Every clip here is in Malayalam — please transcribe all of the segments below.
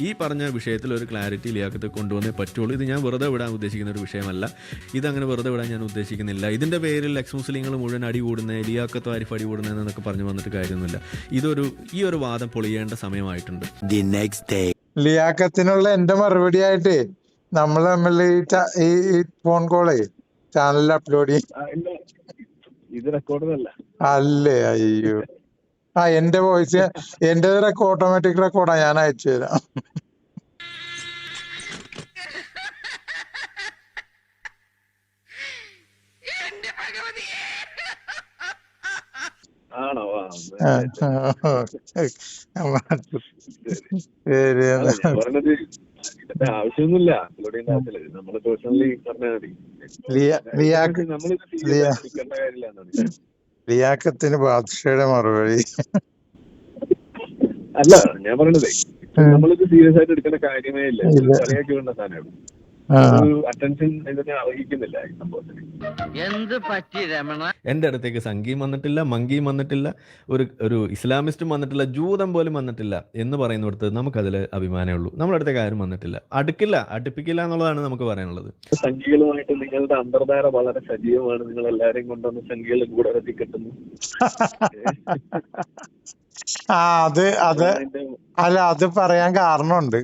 ഈ പറഞ്ഞ വിഷയത്തിൽ ഒരു ക്ലാരിറ്റി ലിയാക്കത്ത് കൊണ്ടുവന്നേ പറ്റുള്ളൂ. ഇത് ഞാൻ വെറുതെ വിടാൻ ഉദ്ദേശിക്കുന്ന ഒരു വിഷയമല്ല. ഇതങ്ങനെ വെറുതെ വിടാൻ ഞാൻ ഉദ്ദേശിക്കുന്നില്ല. ഇതിന്റെ പേരിൽ എക്സ് മുസ്ലിങ്ങൾ മുഴുവൻ അടി കൂടുന്നത് ലിയാക്കത്ത് ആരിഫ് അടി കൂടുന്നതെന്നൊക്കെ പറഞ്ഞു വന്നിട്ട് കാര്യമൊന്നുമില്ല. ഇതൊരു ഈ ഒരു വാദം പൊളിയേണ്ട സമയമായിട്ടുണ്ട്. ദി നെക്സ്റ്റ് ഡേ ലിയാക്കത്തിനുള്ള എന്റെ മറുപടി ആയിട്ട് നമ്മൾ തമ്മിൽ ഈ ഫോൺ കോളേ ചാനലിൽ അപ്ലോഡ് ചെയ്യും അല്ലേ? അയ്യോ. ആ എന്റെ വോയിസ് എന്റെ റെക്കോർഡ് ഓട്ടോമാറ്റിക് റെക്കോർഡാ ഞാൻ അയച്ചു തരാം. ആണോ? ആവശ്യമൊന്നുമില്ല. നമ്മൾ പേഴ്സണലി പറഞ്ഞാൽ മതി. കാര്യമില്ല ലിയാക്കത്തിന് ബാദ്ഷയുടെ മറുപടി. അല്ല ഞാൻ പറയണതേ നമ്മളിത് സീരിയസ് ആയിട്ട് എടുക്കേണ്ട കാര്യമേ ഇല്ല. കളിയാക്കി വേണ്ട സാധനമാണ് അറ്റൻഷൻ ഇതിനെ അറിയിക്കുന്നില്ല ഈ സംഭവത്തിന്. എന്ത് പറ്റി രമണ? എന്റെ അടുത്തേക്ക് സംഘിയും വന്നിട്ടില്ല മങ്കിയും വന്നിട്ടില്ല ഒരു ഒരു ഇസ്ലാമിസ്റ്റും വന്നിട്ടില്ല ജൂതം പോലും വന്നിട്ടില്ല എന്ന് പറയുന്നിടത്ത് നമുക്കതിൽ അഭിമാനമേ ഉള്ളൂ. നമ്മുടെ അടുത്തേക്ക് ആരും വന്നിട്ടില്ല. അടുക്കില്ല അടുപ്പിക്കില്ല എന്നുള്ളതാണ് നമുക്ക് പറയാനുള്ളത്. സംഖ്യകളുമായിട്ട് നിങ്ങളുടെ അന്തർധാര വളരെ സജീവമാണ്. നിങ്ങൾ എല്ലാരെയും കൊണ്ടുവന്ന് സംഖ്യകൾ കൂടെ എത്തിക്കെട്ടുന്നു. ആ അത് അത് അല്ല അത് പറയാൻ കാരണമുണ്ട്.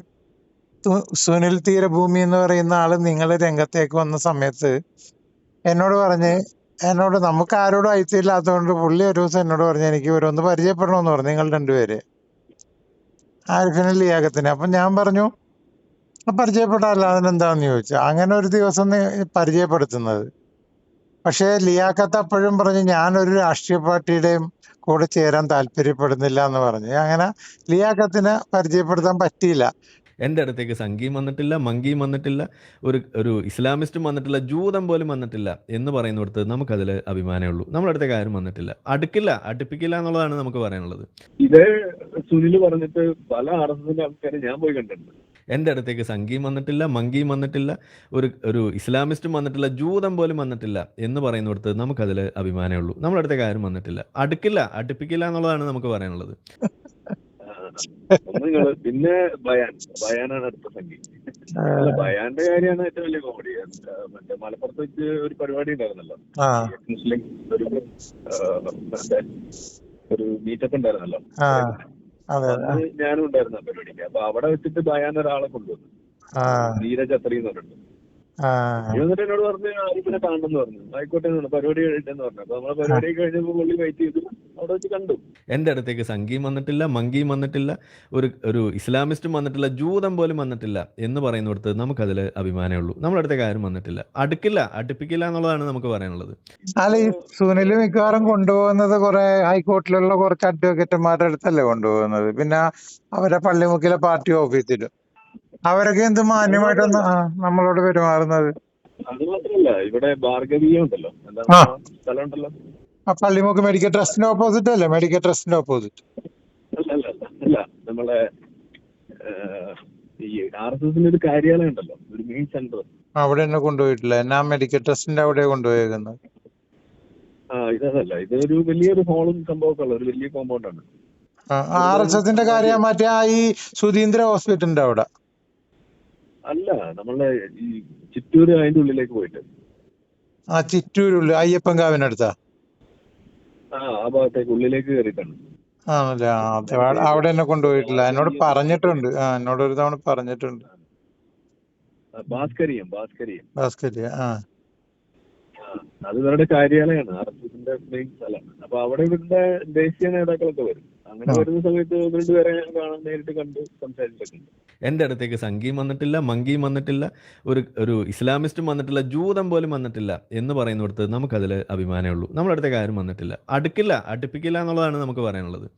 സുനിൽ തീരഭൂമി എന്ന് പറയുന്ന ആൾ നിങ്ങൾ രംഗത്തേക്ക് വന്ന സമയത്ത് എന്നോട് പറഞ്ഞ് എന്നോട് നമുക്ക് ആരോടും അയച്ചില്ലാത്തതുകൊണ്ട് പുള്ളി ഒരു ദിവസം എന്നോട് പറഞ്ഞു എനിക്ക് ഇവരൊന്ന് പരിചയപ്പെടണമെന്ന് പറഞ്ഞു നിങ്ങൾ രണ്ടുപേര്. ആരിഫിനെ ലിയാഖത്തിന്. അപ്പം ഞാൻ പറഞ്ഞു "ആ, പരിചയപ്പെടാമല്ലോ അതിനെന്താന്ന് ചോദിച്ചു. അങ്ങനെ ഒരു ദിവസം പരിചയപ്പെടുത്തുന്നത്. പക്ഷേ ലിയാഖത്ത് അപ്പോഴും പറഞ്ഞു ഞാനൊരു രാഷ്ട്രീയ പാർട്ടിയുടെയും കൂടെ ചേരാൻ താല്പര്യപ്പെടുന്നില്ല എന്ന് പറഞ്ഞു. അങ്ങനെ ലിയാഖത്തിനെ പരിചയപ്പെടുത്താൻ പറ്റിയില്ല. എന്റെ അടുത്തേക്ക് സംഘിയും വന്നിട്ടില്ല മങ്കിയും വന്നിട്ടില്ല ഒരു ഒരു ഇസ്ലാമിസ്റ്റും വന്നിട്ടില്ല ജൂതം പോലും വന്നിട്ടില്ല എന്ന് പറയുന്നിടത്ത് നമുക്കതിൽ അഭിമാനമേ ഉള്ളൂ. നമ്മുടെ അടുത്തേക്ക് ആരും വന്നിട്ടില്ല. അടുക്കില്ല അടുപ്പിക്കില്ല എന്നുള്ളതാണ് നമുക്ക് പറയാനുള്ളത്. ഇത് സുനിൽ പറഞ്ഞിട്ട് പല ആർ എസ് എസിന്റെ ആൾക്കാരെ ഞാൻ പോയി കണ്ടിട്ടുണ്ട്. എന്റെ അടുത്തേക്ക് സംഘിയും വന്നിട്ടില്ല മങ്കിയും വന്നിട്ടില്ല ഒരു ഒരു ഇസ്ലാമിസ്റ്റും വന്നിട്ടില്ല ജൂതം പോലും വന്നിട്ടില്ല എന്ന് പറയുന്നിടത്ത് നമുക്കതിൽ അഭിമാനമേ ഉള്ളൂ. നമ്മുടെ അടുത്തേക്ക് ആരും വന്നിട്ടില്ല. അടുക്കില്ല അടുപ്പിക്കില്ല എന്നുള്ളതാണ് നമുക്ക് പറയാനുള്ളത്. ഒന്ന് നിങ്ങൾ പിന്നെ ബയാൻ. ബയാനാണ് അടുത്ത സംഗീതം. ബയാന്റെ കാര്യമാണ് ഏറ്റവും വലിയ കോമഡി മറ്റേ മലപ്പുറത്ത് വെച്ച് ഒരു പരിപാടി ഉണ്ടായിരുന്നല്ലോ. മുസ്ലിം ഒരു മറ്റേ ഒരു മീറ്റപ്പ് ഉണ്ടായിരുന്നല്ലോ. ഞാനും ഉണ്ടായിരുന്നു പരിപാടിക്ക്. അപ്പൊ അവിടെ വെച്ചിട്ട് ബയാൻ ഒരാളെ കൊണ്ടുവന്നു. നീരജ് അത്രയും പറഞ്ഞിട്ടുണ്ട് വന്നിട്ട് എന്നോട് പറഞ്ഞു ആരിഫിനെ കാണണമെന്ന് പറഞ്ഞു. ആയിക്കോട്ടെ എന്ന് പറഞ്ഞു. പരിപാടി കഴിഞ്ഞിട്ടെന്ന് പറഞ്ഞു. അപ്പൊ നമ്മളെ പരിപാടി കഴിഞ്ഞപ്പോ പുള്ളി വെയിറ്റ് ചെയ്തു. അവിടെ വെച്ച് കണ്ടു. എന്റെ അടുത്തേക്ക് സംഗീം വന്നിട്ടില്ല മങ്കിയും വന്നിട്ടില്ല ഒരു ഒരു ഇസ്ലാമിസ്റ്റും വന്നിട്ടില്ല ജൂതം പോലും വന്നിട്ടില്ല എന്ന് പറയുന്നിടത്ത് നമുക്കതിൽ അഭിമാനമേ ഉള്ളൂ. നമ്മുടെ അടുത്തേക്ക് ആരും വന്നിട്ടില്ല. അടുക്കില്ല അടുപ്പിക്കില്ല എന്നുള്ളതാണ് നമുക്ക് പറയാനുള്ളത്. അല്ല ഈ സുനിൽ മിക്കവാറും കൊണ്ടുപോകുന്നത് കുറെ ഹൈക്കോർട്ടിലുള്ള കുറച്ച് അഡ്വക്കേറ്റുമാരുടെ അടുത്തല്ലേ കൊണ്ടുപോകുന്നത്? പിന്നെ അവരെ പള്ളിമുക്കിലെ പാർട്ടി ഓഫീസിലും അവരൊക്കെ എന്ത് മാന്യമായിട്ടൊന്ന് നമ്മളോട് പെരുമാറുന്നത്? അത് മാത്രല്ല ഇവിടെ ഭാർഗവീയ ഉണ്ടല്ലോ. സ്ഥലം ഉണ്ടല്ലോ ആ പള്ളിമുക്ക് മെഡിക്കൽ ട്രസ്റ്റിന്റെ ഓപ്പോസിറ്റ് അല്ലേ? മെഡിക്കൽ ട്രസ്റ്റിന്റെ ഓപ്പോസിറ്റ്. അല്ല അല്ല അല്ല അല്ല. നമ്മളെ ഈ ആർ എസ് എസിന്റെ ഒരു കാര്യാലയം ഉണ്ടല്ലോ. ഒരു മെയിൻ സെന്റർ. അവിടെ എന്നെ കൊണ്ടുപോയിട്ടില്ല. എന്നാ മെഡിക്കൽ ട്രസ്റ്റിന്റെ അവിടെ കൊണ്ടുപോയേക്കുന്നത്? ആ ഇതല്ല. ഇതൊരു വലിയൊരു ഹോളും സംഭവമൊക്കെ ഉള്ള ഒരു വലിയ കോമ്പൗണ്ട് ആണ്. ആർ എസ് എസിന്റെ കാര്യം മറ്റേ ആ ഈ സുധീന്ദ്ര ഹോസ്പിറ്റലിന്റെ അവിടെ. അല്ല നമ്മളെ ഈ ചിറ്റൂര് അതിന്റെ ഉള്ളിലേക്ക് പോയിട്ട്. ആ ചിറ്റൂരുള്ള അയ്യപ്പൻകാവിനടുത്താ? ആ ആ ഭാഗത്തേക്ക് ഉള്ളിലേക്ക് കയറിയിട്ടാണ്. ആണല്ലേ ആ അവിടെ- എന്നെ കൊണ്ടുപോയിട്ടില്ല. എന്നോട് പറഞ്ഞിട്ടുണ്ട്. ആ എന്നോട് ഒരു തവണ പറഞ്ഞിട്ടുണ്ട്. ആ, ഭാസ്കരിയം ഭാസ്കരിയം ആ. ആ, അത് ഇവരുടെ കാര്യാലയമാണ്. ആർ എസ് എസിന്റെ മെയിൻ സ്ഥലമാണ് അപ്പൊ അവിടെ ഇവരുടെ ദേശീയ നേതാക്കളൊക്കെ വരും. അങ്ങനെ. വരുന്ന സമയത്ത് രണ്ടുപേരെ ഞാൻ കാണാൻ നേരിട്ട് കണ്ട് സംസാരിച്ചിട്ടുണ്ട്. എന്റെ അടുത്തേക്ക് സംഗീം വന്നിട്ടില്ല മങ്കിയും വന്നിട്ടില്ല ഒരു ഒരു ഇസ്ലാമിസ്റ്റും വന്നിട്ടില്ല ജൂതം പോലും വന്നിട്ടില്ല എന്ന് പറയുന്നിടത്ത് നമുക്കതിൽ അഭിമാനമേ ഉള്ളൂ. നമ്മുടെ അടുത്തേക്ക് ആരും വന്നിട്ടില്ല. അടുക്കില്ല അടുപ്പിക്കില്ല എന്നുള്ളതാണ് നമുക്ക് പറയാനുള്ളത്.